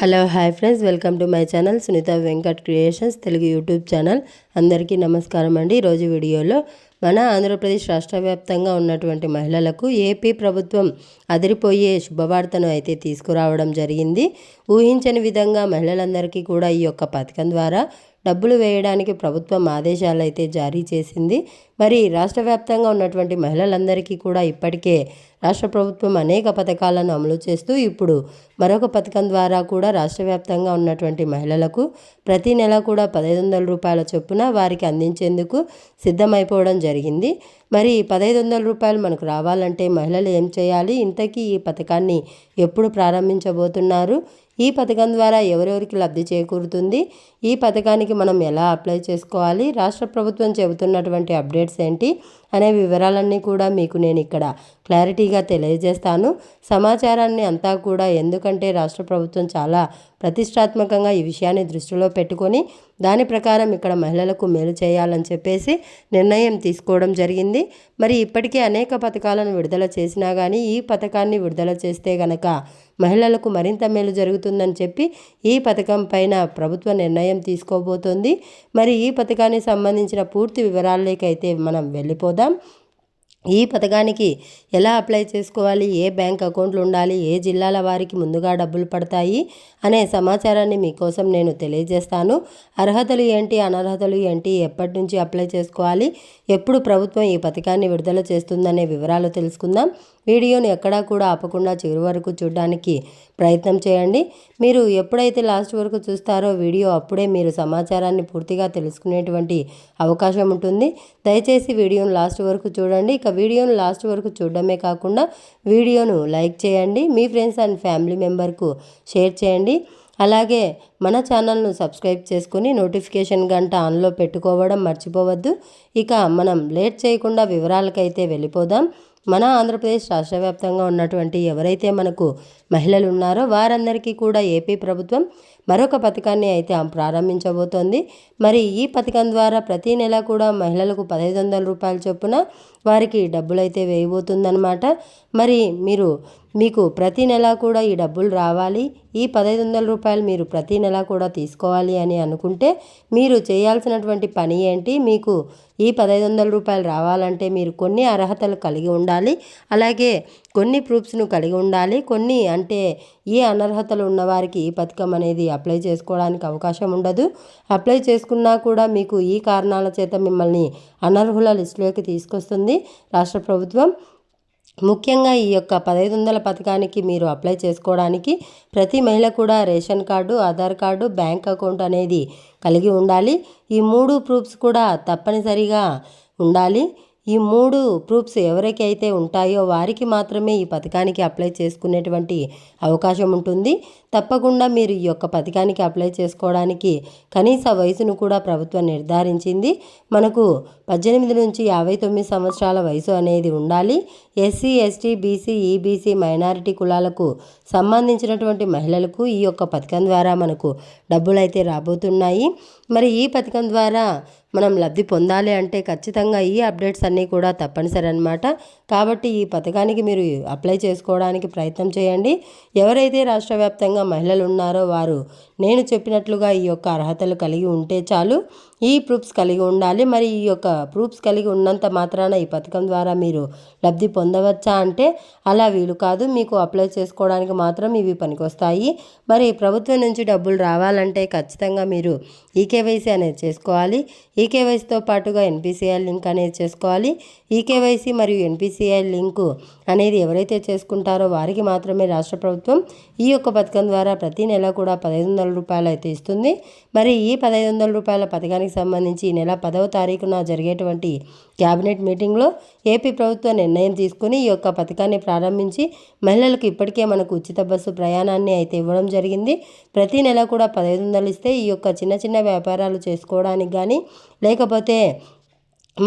Hello hi friends. Welcome to my channel Sunitha Venkat creations Telugu YouTube channel. అందరికీ నమస్కారం అండి. ఈరోజు వీడియోలో మన ఆంధ్రప్రదేశ్ రాష్ట్ర వ్యాప్తంగా ఉన్నటువంటి మహిళలకు ఏపీ ప్రభుత్వం అదిరిపోయే శుభవార్తను అయితే తీసుకురావడం జరిగింది. ఊహించని విధంగా మహిళలందరికీ కూడా ఈ యొక్క పథకం ద్వారా డబ్బులు వేయడానికి ప్రభుత్వం ఆదేశాలు అయితే జారీ చేసింది. మరి రాష్ట్ర వ్యాప్తంగా ఉన్నటువంటి మహిళలందరికీ కూడా ఇప్పటికే రాష్ట్ర ప్రభుత్వం అనేక పథకాలను అమలు చేస్తూ ఇప్పుడు మరొక పథకం ద్వారా కూడా రాష్ట్ర వ్యాప్తంగా ఉన్నటువంటి మహిళలకు ప్రతి నెల కూడా పదహైదు వందల రూపాయల చొప్పున వారికి అందించేందుకు సిద్ధమైపోవడం జరిగింది. మరి పదహైదు వందల రూపాయలు మనకు రావాలంటే మహిళలు ఏం చేయాలి? ఇంతకీ ఈ పథకాన్ని ఎప్పుడు ప్రారంభించబోతున్నారు? ఈ పథకం ద్వారా ఎవరెవరికి లబ్ధి చేకూరుతుంది? ఈ పథకానికి మనం ఎలా అప్లై చేసుకోవాలి? రాష్ట్ర ప్రభుత్వం చెబుతున్నటువంటి అప్డేట్స్ ఏంటి? అనే వివరాలన్నీ కూడా మీకు నేను ఇక్కడ క్లారిటీగా తెలియజేస్తాను. సమాచారాన్ని అంతా కూడా ఎందుకంటే రాష్ట్ర ప్రభుత్వం చాలా ప్రతిష్టాత్మకంగా ఈ విషయాన్ని దృష్టిలో పెట్టుకొని దాని ప్రకారం ఇక్కడ మహిళలకు మేలు చేయాలని చెప్పేసి నిర్ణయం తీసుకోవడం జరిగింది. మరి ఇప్పటికే అనేక పథకాలను విడుదల చేసినా కానీ ఈ పథకాన్ని విడుదల చేస్తే గనక మహిళలకు మరింత మేలు జరుగుతుందని చెప్పి ఈ పథకం పైన ప్రభుత్వ నిర్ణయం తీసుకోబోతోంది. మరి ఈ పథకానికి సంబంధించిన పూర్తి వివరాలకైతే మనం వెళ్ళిపోదాం. ఈ పథకానికి ఎలా అప్లై చేసుకోవాలి? ఏ బ్యాంక్ అకౌంట్లు ఉండాలి? ఏ జిల్లాల వారికి ముందుగా డబ్బులు పడతాయి? అనే సమాచారాన్ని మీకోసం నేను తెలియజేస్తాను. అర్హతలు ఏంటి? అనర్హతలు ఏంటి? ఎప్పటి నుంచి అప్లై చేసుకోవాలి? ఎప్పుడు ప్రభుత్వం ఈ పథకాన్ని విడుదల చేస్తుందనే వివరాలు తెలుసుకుందాం. వీడియోని ఎక్కడా కూడా ఆపకుండా చివరి వరకు చూడడానికి ప్రయత్నం చేయండి. మీరు ఎప్పుడైతే లాస్ట్ వరకు చూస్తారో వీడియో అప్పుడే మీరు సమాచారాన్ని పూర్తిగా తెలుసుకునేటువంటి అవకాశం ఉంటుంది. దయచేసి వీడియోను లాస్ట్ వరకు చూడండి. ఇక వీడియోను లాస్ట్ వరకు చూడడమే కాకుండా వీడియోను లైక్ చేయండి. మీ ఫ్రెండ్స్ అండ్ ఫ్యామిలీ మెంబర్కు షేర్ చేయండి. అలాగే మన ఛానల్ను సబ్స్క్రైబ్ చేసుకుని నోటిఫికేషన్ గంట ఆన్లో పెట్టుకోవడం మర్చిపోవద్దు. ఇక మనం లేట్ చేయకుండా వివరాలకైతే వెళ్ళిపోదాం. మన ఆంధ్రప్రదేశ్ రాష్ట్ర వ్యాప్తంగా ఉన్నటువంటి ఎవరైతే మనకు మహిళలు ఉన్నారో వారందరికీ కూడా ఏపీ ప్రభుత్వం మరొక పథకాన్ని అయితే ప్రారంభించబోతోంది. మరి ఈ పథకం ద్వారా ప్రతి నెల కూడా మహిళలకు పదహైదు వందల రూపాయల చొప్పున వారికి డబ్బులైతే అయితే వేయబోతుందన్నమాట. మరి మీరు మీకు ప్రతి నెల కూడా ఈ డబ్బులు రావాలి. ఈ పదహైదు వందల రూపాయలు మీరు ప్రతి నెల కూడా తీసుకోవాలి అని అనుకుంటే మీరు చేయాల్సినటువంటి పని ఏంటి? మీకు ఈ పదహైదు వందల రూపాయలు రావాలంటే మీరు కొన్ని అర్హతలు కలిగి ఉండాలి. అలాగే కొన్ని ప్రూఫ్స్ను కలిగి ఉండాలి. కొన్ని అంటే ఈ అనర్హతలు ఉన్నవారికి ఈ పథకం అనేది అప్లై చేసుకోవడానికి అవకాశం ఉండదు. అప్లై చేసుకున్నా కూడా మీకు ఈ కారణాల చేత మిమ్మల్ని అనర్హుల లిస్టులోకి తీసుకొస్తుంది రాష్ట్ర ప్రభుత్వం. ముఖ్యంగా ఈ యొక్క పదహైదు వందల పథకానికి మీరు అప్లై చేసుకోవడానికి ప్రతి మహిళ కూడా ration card Aadhaar card bank account అనేది కలిగి ఉండాలి. ఈ మూడు ప్రూఫ్స్ కూడా తప్పనిసరిగా ఉండాలి. ఈ మూడు ప్రూఫ్స్ ఎవరికైతే ఉంటాయో వారికి మాత్రమే ఈ పథకానికి అప్లై చేసుకునేటువంటి అవకాశం ఉంటుంది. తప్పకుండా మీరు ఈ యొక్క పథకానికి అప్లై చేసుకోవడానికి కనీస వయసును కూడా ప్రభుత్వం నిర్ధారించింది. మనకు పద్దెనిమిది నుంచి యాభై తొమ్మిది సంవత్సరాల వయసు అనేది ఉండాలి. SC ST BC EBC minority కులాలకు సంబంధించినటువంటి మహిళలకు ఈ యొక్క పథకం ద్వారా మనకు డబ్బులు అయితే రాబోతున్నాయి. మరి ఈ పథకం ద్వారా మనం లబ్ధి పొందాలి అంటే ఖచ్చితంగా ఈ అప్డేట్స్ అన్నీ కూడా తప్పనిసరి అనమాట కాబట్టి ఈ పథకానికి మీరు అప్లై చేసుకోవడానికి ప్రయత్నం చేయండి. ఎవరైతే రాష్ట్ర వ్యాప్తంగా మహిళలు ఉన్నారో వారు నేను చెప్పినట్లుగా ఈ యొక్క అర్హతలు కలిగి ఉంటే చాలు. ఈ ప్రూఫ్స్ కలిగి ఉండాలి. మరి ఈ యొక్క ప్రూఫ్స్ కలిగి ఉన్నంత మాత్రాన ఈ పథకం ద్వారా మీరు లబ్ధి పొందవచ్చా అంటే అలా వీలు కాదు. మీకు అప్లై చేసుకోవడానికి మాత్రం ఇవి పనికొస్తాయి. మరి ప్రభుత్వం నుంచి డబ్బులు రావాలంటే ఖచ్చితంగా మీరు ఈకేవైసీ అనేది చేసుకోవాలి. ఈకేవైసీతో పాటుగా ఎన్పిసిఐ లింక్ అనేది చేసుకోవాలి. ఈకేవైసీ మరియు ఎన్పిసిఐ లింకు అనేది ఎవరైతే చేసుకుంటారో వారికి మాత్రమే రాష్ట్ర ప్రభుత్వం ఈ యొక్క పథకం ద్వారా ప్రతి నెల కూడా పదహైదు వందల రూపాయలు అయితే ఇస్తుంది. మరి ఈ పదహైదు వందల రూపాయల పథకానికి సంబంధించి ఈ నెల పదవ తారీఖున జరిగేటువంటి క్యాబినెట్ మీటింగ్లో ఏపీ ప్రభుత్వం నిర్ణయం తీసుకుని ఈ యొక్క పథకాన్ని ప్రారంభించి మహిళలకు ఇప్పటికే మనకు ఉచిత బస్సు ప్రయాణాన్ని అయితే ఇవ్వడం జరిగింది. ప్రతి నెల కూడా పదహైదు వందలు ఇస్తే ఈ యొక్క చిన్న చిన్న వ్యాపారాలు చేసుకోవడానికి కానీ లేకపోతే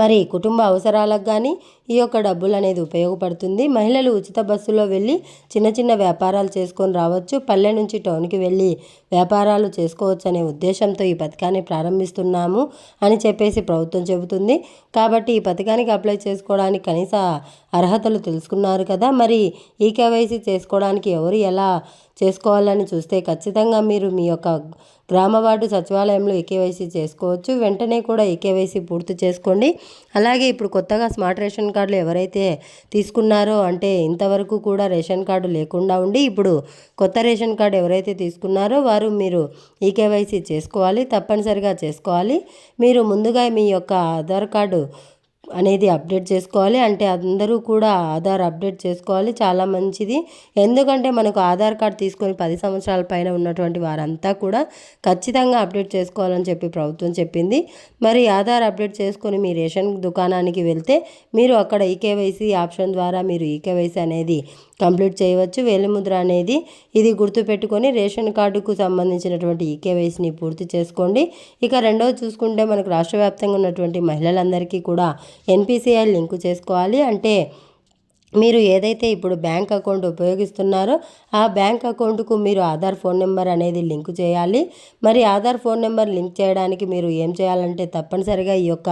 మరి కుటుంబ అవసరాలకు కానీ ఈ యొక్క డబ్బులు అనేది ఉపయోగపడుతుంది. మహిళలు ఉచిత బస్సులో వెళ్ళి చిన్న చిన్న వ్యాపారాలు చేసుకొని రావచ్చు. పల్లె నుంచి టౌన్కి వెళ్ళి వ్యాపారాలు చేసుకోవచ్చు అనే ఉద్దేశంతో ఈ పథకాన్ని ప్రారంభిస్తున్నాము అని చెప్పేసి ప్రభుత్వం చెబుతుంది. కాబట్టి ఈ పథకానికి అప్లై చేసుకోవడానికి కనీస అర్హతలు తెలుసుకున్నారు కదా. మరి ఈ కేవైసీ చేసుకోవడానికి ఎవరు ఎలా చేసుకోవాలని చూస్తే ఖచ్చితంగా మీరు మీ యొక్క గ్రామ వార్డు సచివాలయంలో ఈకేవైసీ చేసుకోవచ్చు. వెంటనే కూడా ఈకేవైసీ పూర్తి చేసుకోండి. అలాగే ఇప్పుడు కొత్తగా స్మార్ట్ రేషన్ కార్డులు ఎవరైతే తీసుకున్నారో అంటే ఇంతవరకు కూడా రేషన్ కార్డు లేకుండా ఉండి ఇప్పుడు కొత్త రేషన్ కార్డు ఎవరైతే తీసుకున్నారో వారు మీరు ఈకేవైసీ చేసుకోవాలి తప్పనిసరిగా చేసుకోవాలి. మీరు ముందుగా మీ యొక్క ఆధార్ కార్డు అనేది అప్డేట్ చేసుకోవాలి. అంటే అందరూ కూడా ఆధార్ అప్డేట్ చేసుకోవాలి. చాలా మంచిది. ఎందుకంటే మనకు ఆధార్ కార్డ్ తీసుకొని పది సంవత్సరాల పైన ఉన్నటువంటి వారంతా కూడా ఖచ్చితంగా అప్డేట్ చేసుకోవాలని చెప్పి ప్రభుత్వం చెప్పింది. మరి ఆధార్ అప్డేట్ చేసుకొని మీ రేషన్ దుకాణానికి వెళ్తే మీరు అక్కడ ఈకేవైసీ ఆప్షన్ ద్వారా మీరు ఈకేవైసీ అనేది కంప్లీట్ చేయవచ్చు. వేలిముద్ర అనేది ఇది గుర్తుపెట్టుకొని రేషన్ కార్డుకు సంబంధించినటువంటి ఈకేవైసీని పూర్తి చేసుకోండి. ఇక రెండవ చూసుకుంటే మనకు రాష్ట్ర వ్యాప్తంగా ఉన్నటువంటి మహిళలందరికీ కూడా ఎన్పిసిఐ లింకు చేసుకోవాలి అంటే మీరు ఏదైతే ఇప్పుడు బ్యాంక్ అకౌంట్ ఉపయోగిస్తున్నారో ఆ బ్యాంక్ అకౌంట్కు మీరు ఆధార్ ఫోన్ నెంబర్ అనేది లింక్ చేయాలి. మరి ఆధార్ ఫోన్ నెంబర్ లింక్ చేయడానికి మీరు ఏం చేయాలంటే తప్పనిసరిగా ఈ యొక్క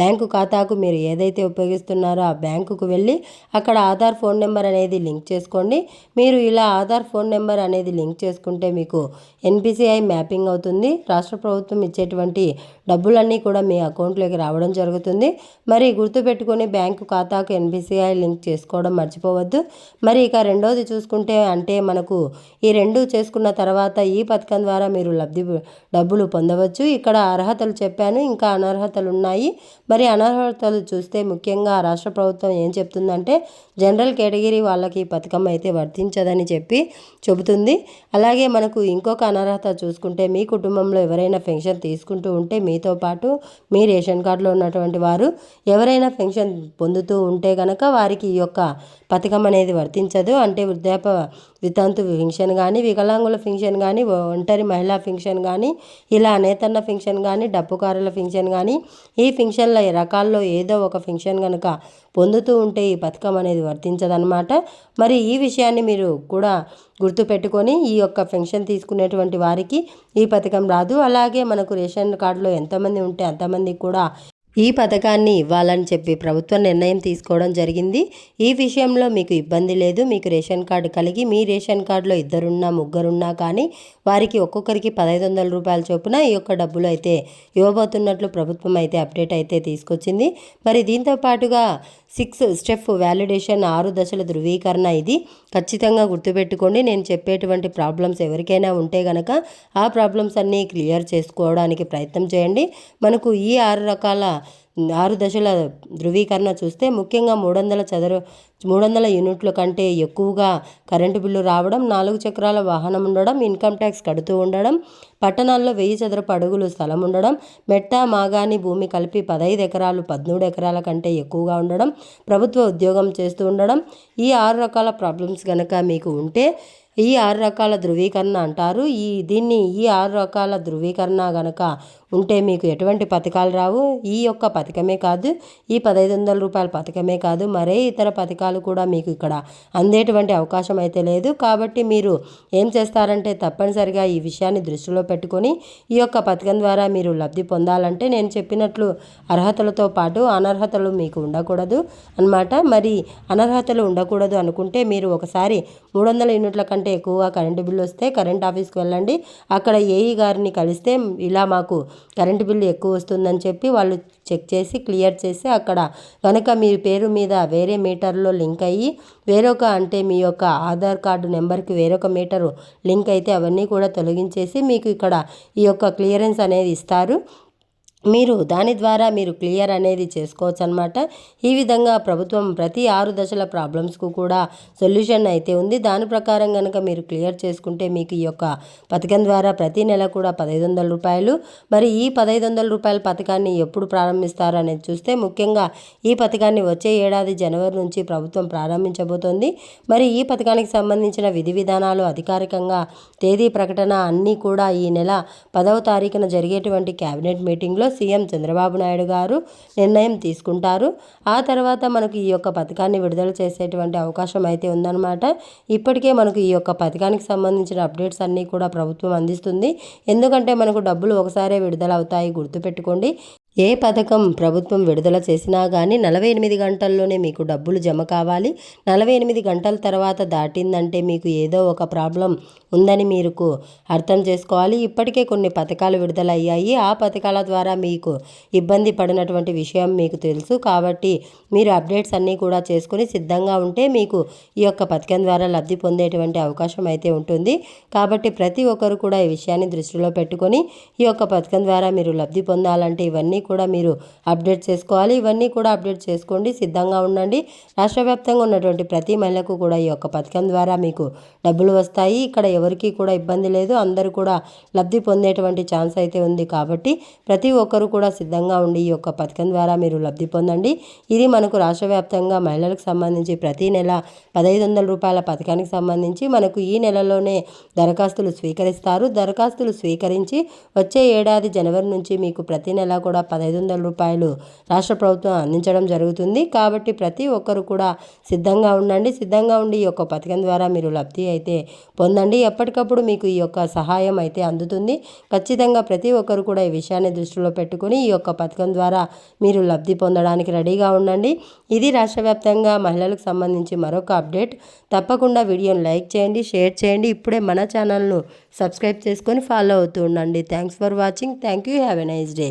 బ్యాంకు ఖాతాకు మీరు ఏదైతే ఉపయోగిస్తున్నారో ఆ బ్యాంకుకు వెళ్ళి అక్కడ ఆధార్ ఫోన్ నెంబర్ అనేది లింక్ చేసుకోండి. మీరు ఇలా ఆధార్ ఫోన్ నెంబర్ అనేది లింక్ చేసుకుంటే మీకు ఎన్పిసిఐ మ్యాపింగ్ అవుతుంది. రాష్ట్ర ప్రభుత్వం ఇచ్చేటువంటి డబ్బులన్నీ కూడా మీ అకౌంట్లోకి రావడం జరుగుతుంది. మరి గుర్తుపెట్టుకొని బ్యాంకు ఖాతాకు ఎన్పిసిఐ లింక్ చేసుకోవడం మర్చిపోవద్దు. మరి ఇక రెండోది చూసుకుంటే అంటే మనకు ఈ రెండు చేసుకున్న తర్వాత ఈ పథకం ద్వారా మీరు లబ్ధి డబ్బులు పొందవచ్చు. ఇక్కడ అర్హతలు చెప్పాను ఇంకా అనర్హతలు ఉన్నాయి. మరి అనర్హతలు చూస్తే ముఖ్యంగా రాష్ట్ర ప్రభుత్వం ఏం చెప్తుందంటే జనరల్ కేటగిరీ వాళ్ళకి ఈ పథకం అయితే వర్తించదని చెప్పి చెబుతుంది. అలాగే మనకు ఇంకొక అనర్హత చూసుకుంటే మీ కుటుంబంలో ఎవరైనా పెన్షన్ తీసుకుంటూ ఉంటే మీతో పాటు మీ రేషన్ కార్డులో ఉన్నటువంటి వారు ఎవరైనా పెన్షన్ పొందుతూ ఉంటే కనుక వారికి ఈ యొక్క పథకం అనేది వర్తించదు. అంటే వృద్ధాప్య వితంతు ఫింక్షన్ కానీ వికలాంగుల ఫింక్షన్ కానీ ఒంటరి మహిళా ఫింక్షన్ కానీ ఇలా నేతన్న ఫింక్షన్ కానీ డప్పుకారుల ఫింక్షన్ కానీ ఈ ఫింక్షన్ల రకాల్లో ఏదో ఒక ఫింక్షన్ కనుక పొందుతూ ఉంటే ఈ పథకం అనేది వర్తించదనమాట మరి ఈ విషయాన్ని మీరు కూడా గుర్తుపెట్టుకొని ఈ యొక్క పెన్షన్ తీసుకునేటువంటి వారికి ఈ పథకం రాదు. అలాగే మనకు రేషన్ కార్డులో ఎంతమంది ఉంటే అంతమందికి కూడా ఈ పథకాన్ని ఇవ్వాలని చెప్పి ప్రభుత్వం నిర్ణయం తీసుకోవడం జరిగింది. ఈ విషయంలో మీకు ఇబ్బంది లేదు. మీకు రేషన్ కార్డు కలిగి మీ రేషన్ కార్డులో ఇద్దరున్నా ముగ్గురున్నా కానీ వారికి ఒక్కొక్కరికి పదహైదు వందల రూపాయల చొప్పున ఈ యొక్క డబ్బులు అయితే ఇవ్వబోతున్నట్లు ప్రభుత్వం అయితే అప్డేట్ అయితే తీసుకొచ్చింది. మరి దీంతో పాటుగా సిక్స్ స్టెప్ వ్యాలిడేషన్ ఆరు దశల ధృవీకరణ ఇది. ఖచ్చితంగా గుర్తుపెట్టుకోండి. నేను చెప్పేటువంటి ప్రాబ్లమ్స్ ఎవరికైనా ఉంటే గనక ఆ ప్రాబ్లమ్స్ అన్నీ క్లియర్ చేసుకోవడానికి ప్రయత్నం చేయండి. మనకు ఈ ఆరు రకాల Oh. ఆరు దశల ధృవీకరణ చూస్తే ముఖ్యంగా మూడు వందల చదరు మూడు వందల యూనిట్ల కంటే ఎక్కువగా కరెంటు బిల్లు రావడం నాలుగు చక్రాల వాహనం ఉండడం ఇన్కమ్ ట్యాక్స్ కడుతూ ఉండడం పట్టణాల్లో వెయ్యి చదరపు అడుగులు స్థలం ఉండడం మెట్ట మాగాని భూమి కలిపి పదహైదు ఎకరాలు పదమూడు ఎకరాల కంటే ఎక్కువగా ఉండడం ప్రభుత్వ ఉద్యోగం చేస్తూ ఉండడం ఈ ఆరు రకాల ప్రాబ్లమ్స్ కనుక మీకు ఉంటే ఈ ఆరు రకాల ధృవీకరణ అంటారు. ఈ దీన్ని ఈ ఆరు రకాల ధృవీకరణ గనక ఉంటే మీకు ఎటువంటి పథకాలు రావు. ఈ యొక్క పథకమే కాదు ఈ పదహైదు వందల రూపాయల పథకమే కాదు మరే ఇతర పథకాలు కూడా మీకు ఇక్కడ అందేటువంటి అవకాశం అయితే లేదు. కాబట్టి మీరు ఏం చేస్తారంటే తప్పనిసరిగా ఈ విషయాన్ని దృష్టిలో పెట్టుకొని ఈ యొక్క పథకం ద్వారా మీరు లబ్ధి పొందాలంటే నేను చెప్పినట్లు అర్హతలతో పాటు అనర్హతలు మీకు ఉండకూడదు అన్నమాట. మరి అనర్హతలు ఉండకూడదు అనుకుంటే మీరు ఒకసారి మూడు వందల యూనిట్ల కంటే ఎక్కువగా కరెంటు బిల్లు వస్తే కరెంట్ ఆఫీస్కి వెళ్ళండి. అక్కడ ఏఈ గారిని కలిస్తే ఇలా మాకు కరెంటు బిల్లు ఎక్కువ వస్తుందని చెప్పి వాళ్ళు చెక్ చేసి క్లియర్ చేసి అక్కడ కనుక మీ పేరు మీద వేరే మీటర్లో లింక్ అయ్యి వేరొక అంటే మీ యొక్క ఆధార్ కార్డు నెంబర్కి వేరొక మీటరు లింక్ అయితే అవన్నీ కూడా తొలగించేసి మీకు ఇక్కడ ఈ యొక్క క్లియరెన్స్ అనేది ఇస్తారు. మీరు దాని ద్వారా మీరు క్లియర్ అనేది చేసుకోవచ్చు అనమాట ఈ విధంగా ప్రభుత్వం ప్రతి ఆరు దశల ప్రాబ్లమ్స్కు కూడా సొల్యూషన్ అయితే ఉంది. దాని ప్రకారం కనుక మీరు క్లియర్ చేసుకుంటే మీకు ఈ యొక్క పథకం ద్వారా ప్రతి నెల కూడా పదహైదు వందల రూపాయలు. మరి ఈ పదహైదు వందల రూపాయల పథకాన్ని ఎప్పుడు ప్రారంభిస్తారు అనేది చూస్తే ముఖ్యంగా ఈ పథకాన్ని వచ్చే ఏడాది జనవరి నుంచి ప్రభుత్వం ప్రారంభించబోతోంది. మరి ఈ పథకానికి సంబంధించిన విధి విధానాలు అధికారికంగా తేదీ ప్రకటన అన్నీ కూడా ఈ నెల పదవ తారీఖున జరిగేటువంటి కేబినెట్ మీటింగ్లో సీఎం చంద్రబాబు నాయుడు గారు నిర్ణయం తీసుకుంటారు. ఆ తర్వాత మనకు ఈ యొక్క పథకాన్ని విడుదల చేసేటువంటి అవకాశం అయితే ఉందన్నమాట. ఇప్పటికే మనకు ఈ యొక్క పథకానికి సంబంధించిన అప్డేట్స్ అన్నీ కూడా ప్రభుత్వం అందిస్తుంది. ఎందుకంటే మనకు డబ్బులు ఒకసారే విడుదల అవుతాయి గుర్తుపెట్టుకోండి. ఏ పథకం ప్రభుత్వం విడుదల చేసినా కానీ నలభై ఎనిమిది గంటల్లోనే మీకు డబ్బులు జమ కావాలి. నలభై ఎనిమిది గంటల తర్వాత దాటిందంటే మీకు ఏదో ఒక ప్రాబ్లం ఉందని మీరు అర్థం చేసుకోవాలి. ఇప్పటికే కొన్ని పథకాలు విడుదలయ్యాయి. ఆ పథకాల ద్వారా మీకు ఇబ్బంది పడినటువంటి విషయం మీకు తెలుసు కాబట్టి మీరు అప్డేట్స్ అన్నీ కూడా చేసుకుని సిద్ధంగా ఉంటే మీకు ఈ యొక్క పథకం ద్వారా లబ్ధి పొందేటువంటి అవకాశం అయితే ఉంటుంది. కాబట్టి ప్రతి ఒక్కరు కూడా ఈ విషయాన్ని దృష్టిలో పెట్టుకొని ఈ యొక్క పథకం ద్వారా మీరు లబ్ధి పొందాలంటే ఇవన్నీ ఇవన్నీ కూడా మీరు అప్డేట్ చేసుకోవాలి. ఇవన్నీ కూడా అప్డేట్ చేసుకోండి. సిద్ధంగా ఉండండి. రాష్ట్ర వ్యాప్తంగా ఉన్నటువంటి ప్రతి మహిళకు కూడా ఈ యొక్క పథకం ద్వారా మీకు డబ్బులు వస్తాయి. ఇక్కడ ఎవరికి కూడా ఇబ్బంది లేదు. అందరూ కూడా లబ్ధి పొందేటువంటి ఛాన్స్ అయితే ఉంది కాబట్టి ప్రతి ఒక్కరూ కూడా సిద్ధంగా ఉండి ఈ యొక్క పథకం ద్వారా మీరు లబ్ధి పొందండి. ఇది మనకు రాష్ట్ర వ్యాప్తంగా మహిళలకు సంబంధించి ప్రతి నెల పదహైదు వందల రూపాయల పథకానికి సంబంధించి మనకు ఈ నెలలోనే దరఖాస్తులు స్వీకరిస్తారు. దరఖాస్తులు స్వీకరించి వచ్చే ఏడాది జనవరి నుంచి మీకు ప్రతి నెల కూడా పదహైదు వందల రూపాయలు రాష్ట్ర ప్రభుత్వం అందించడం జరుగుతుంది. కాబట్టి ప్రతి ఒక్కరు కూడా సిద్ధంగా ఉండండి. సిద్ధంగా ఉండి ఈ యొక్క పథకం ద్వారా మీరు లబ్ధి అయితే పొందండి. ఎప్పటికప్పుడు మీకు ఈ యొక్క సహాయం అయితే అందుతుంది. ఖచ్చితంగా ప్రతి ఒక్కరు కూడా ఈ విషయాన్ని దృష్టిలో పెట్టుకుని ఈ యొక్క పథకం ద్వారా మీరు లబ్ధి పొందడానికి రెడీగా ఉండండి. ఇది రాష్ట్ర వ్యాప్తంగా మహిళలకు సంబంధించి మరొక అప్డేట్. తప్పకుండా వీడియోని లైక్ చేయండి షేర్ చేయండి. ఇప్పుడే మన ఛానల్ను సబ్స్క్రైబ్ చేసుకొని ఫాలో అవుతూ ఉండండి. Thanks for watching. Thank you. Have a nice day.